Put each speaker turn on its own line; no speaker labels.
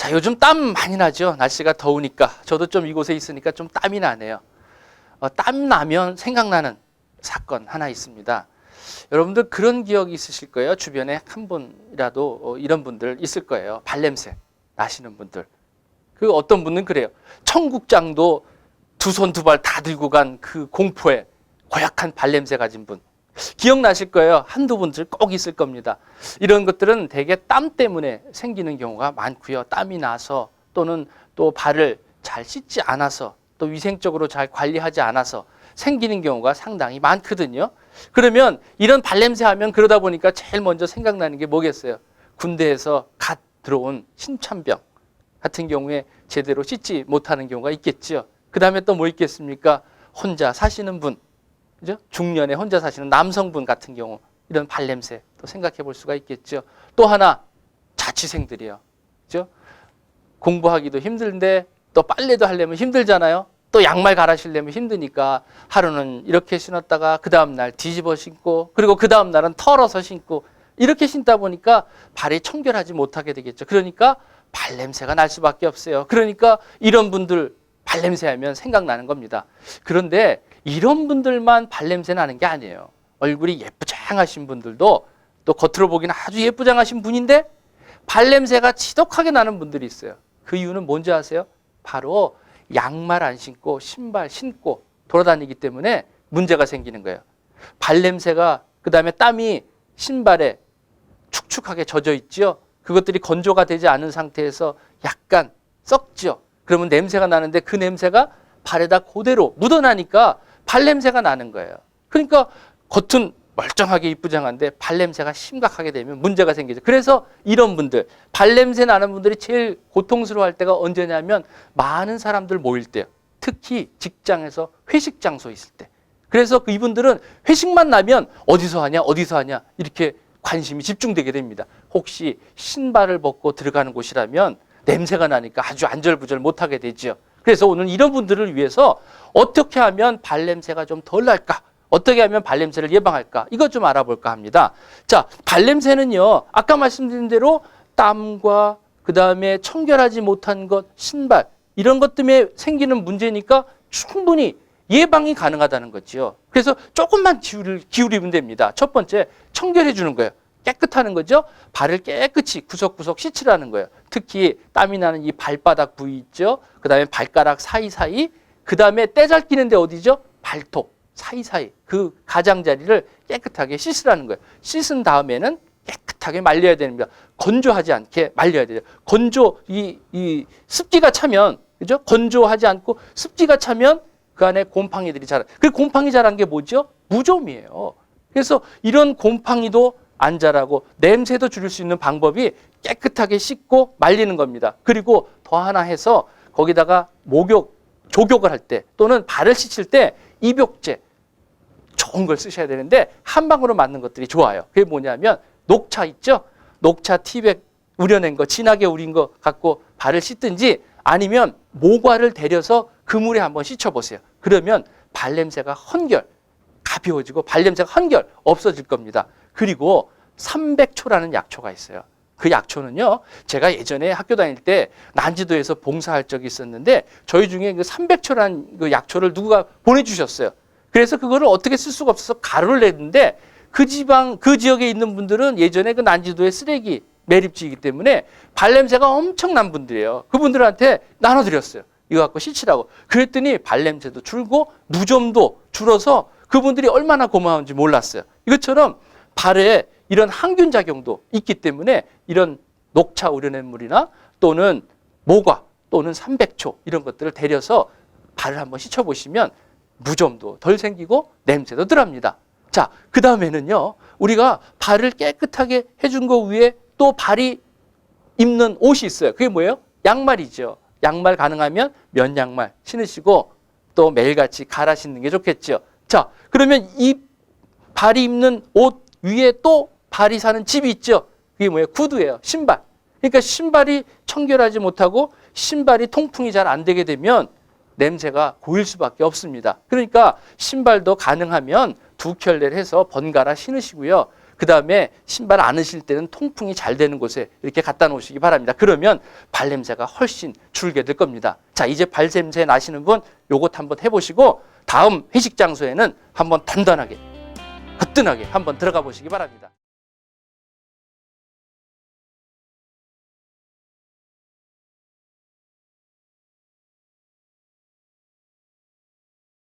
자, 요즘 땀 많이 나죠. 날씨가 더우니까. 저도 좀 이곳에 있으니까 좀 땀이 나네요. 어, 땀 나면 생각나는 사건 하나 있습니다. 여러분들 그런 기억 있으실 거예요. 주변에 한 분이라도 어, 이런 분들 있을 거예요. 발냄새 나시는 분들. 그 어떤 분은 그래요. 청국장도 두 손 두 발 다 들고 간 그 공포에 고약한 발냄새 가진 분. 기억나실 거예요. 한두 분들 꼭 있을 겁니다. 이런 것들은 대개 땀 때문에 생기는 경우가 많고요. 땀이 나서 또는 또 발을 잘 씻지 않아서 또 위생적으로 잘 관리하지 않아서 생기는 경우가 상당히 많거든요. 그러면 이런 발냄새 하면 그러다 보니까 제일 먼저 생각나는 게 뭐겠어요? 군대에서 갓 들어온 신천병 같은 경우에 제대로 씻지 못하는 경우가 있겠죠. 그 다음에 또 뭐 있겠습니까? 혼자 사시는 분, 그죠? 중년에 혼자 사시는 남성분 같은 경우 이런 발냄새 또 생각해 볼 수가 있겠죠. 또 하나 자취생들이요. 그죠? 공부하기도 힘든데 또 빨래도 하려면 힘들잖아요. 또 양말 갈아 신려면 힘드니까 하루는 이렇게 신었다가 그 다음 날 뒤집어 신고 그리고 그 다음 날은 털어서 신고 이렇게 신다 보니까 발이 청결하지 못하게 되겠죠. 그러니까 발냄새가 날 수밖에 없어요. 그러니까 이런 분들 발냄새 하면 생각나는 겁니다. 그런데 이런 분들만 발냄새 나는 게 아니에요. 얼굴이 예쁘장하신 분들도 또 겉으로 보기는 아주 예쁘장하신 분인데 발냄새가 지독하게 나는 분들이 있어요. 그 이유는 뭔지 아세요? 바로 양말 안 신고 신발 신고 돌아다니기 때문에 문제가 생기는 거예요. 발냄새가 그다음에 땀이 신발에 축축하게 젖어 있지요. 그것들이 건조가 되지 않은 상태에서 약간 썩지요. 그러면 냄새가 나는데 그 냄새가 발에다 그대로 묻어나니까 발냄새가 나는 거예요. 그러니까 겉은 멀쩡하게 이쁘장한데 발냄새가 심각하게 되면 문제가 생기죠. 그래서 이런 분들 발냄새 나는 분들이 제일 고통스러워할 때가 언제냐면 많은 사람들 모일 때요. 특히 직장에서 회식 장소 있을 때. 그래서 그 이분들은 회식만 나면 어디서 하냐 어디서 하냐 이렇게 관심이 집중되게 됩니다. 혹시 신발을 벗고 들어가는 곳이라면 냄새가 나니까 아주 안절부절 못하게 되죠. 그래서 오늘 이런 분들을 위해서 어떻게 하면 발냄새가 좀 덜 날까? 어떻게 하면 발냄새를 예방할까? 이것 좀 알아볼까 합니다. 자, 발냄새는요, 아까 말씀드린 대로 땀과 그 다음에 청결하지 못한 것, 신발, 이런 것 때문에 생기는 문제니까 충분히 예방이 가능하다는 거지요. 그래서 조금만 기울이, 기울이면 됩니다. 첫 번째, 청결해 주는 거예요. 깨끗하는 거죠. 발을 깨끗이 구석구석 씻으라는 거예요. 특히 땀이 나는 이 발바닥 부위 있죠. 그 다음에 발가락 사이사이, 그 다음에 때잘 끼는데 어디죠? 발톱 사이사이 그 가장자리를 깨끗하게 씻으라는 거예요. 씻은 다음에는 깨끗하게 말려야 됩니다. 건조하지 않게 말려야 돼요. 건조 이, 이 습기가 차면 그죠? 건조하지 않고 습기가 차면 그 안에 곰팡이들이 자라. 그 곰팡이 자란 게 뭐죠? 무좀이에요. 그래서 이런 곰팡이도 안 자라고 냄새도 줄일 수 있는 방법이 깨끗하게 씻고 말리는 겁니다. 그리고 더 하나 해서 거기다가 목욕, 조격을 할 때 또는 발을 씻을 때 입욕제 좋은 걸 쓰셔야 되는데 한 방으로 맞는 것들이 좋아요. 그게 뭐냐면 녹차 있죠? 녹차 티백 우려낸 거, 진하게 우린 거 갖고 발을 씻든지 아니면 모과를 데려서 그물에 한번 씻어보세요. 그러면 발냄새가 헌결 가벼워지고 발냄새가 한결 없어질 겁니다. 그리고 300초라는 약초가 있어요. 그 약초는요, 제가 예전에 학교 다닐 때 난지도에서 봉사할 적이 있었는데 저희 중에 그 300초라는 그 약초를 누가 보내주셨어요. 그래서 그거를 어떻게 쓸 수가 없어서 가루를 냈는데 그 지방, 그 지역에 있는 분들은 예전에 그 난지도의 쓰레기 매립지이기 때문에 발냄새가 엄청난 분들이에요. 그분들한테 나눠드렸어요. 이거 갖고 씻으라고. 그랬더니 발냄새도 줄고 무좀도 줄어서 그분들이 얼마나 고마운지 몰랐어요. 이것처럼 발에 이런 항균 작용도 있기 때문에 이런 녹차 우려낸 물이나 또는 모과 또는 삼백초 이런 것들을 데려서 발을 한번 씻어 보시면 무좀도 덜 생기고 냄새도 덜합니다. 자, 그 다음에는요, 우리가 발을 깨끗하게 해준 거 위에 또 발이 입는 옷이 있어요. 그게 뭐예요? 양말이죠. 양말 가능하면 면 양말 신으시고 또 매일같이 갈아 신는 게 좋겠죠. 자, 그러면 이 발이 입는 옷 위에 또 발이 사는 집이 있죠. 그게 뭐예요? 구두예요. 신발. 그러니까 신발이 청결하지 못하고 신발이 통풍이 잘 안 되게 되면 냄새가 고일 수밖에 없습니다. 그러니까 신발도 가능하면 두 켤레를 해서 번갈아 신으시고요. 그 다음에 신발 안 으실 때는 통풍이 잘 되는 곳에 이렇게 갖다 놓으시기 바랍니다. 그러면 발냄새가 훨씬 줄게 될 겁니다. 자, 이제 발냄새 나시는 분 요것 한번 해보시고 다음 회식 장소에는 한번 단단하게 화끈하게 한번 들어가 보시기 바랍니다.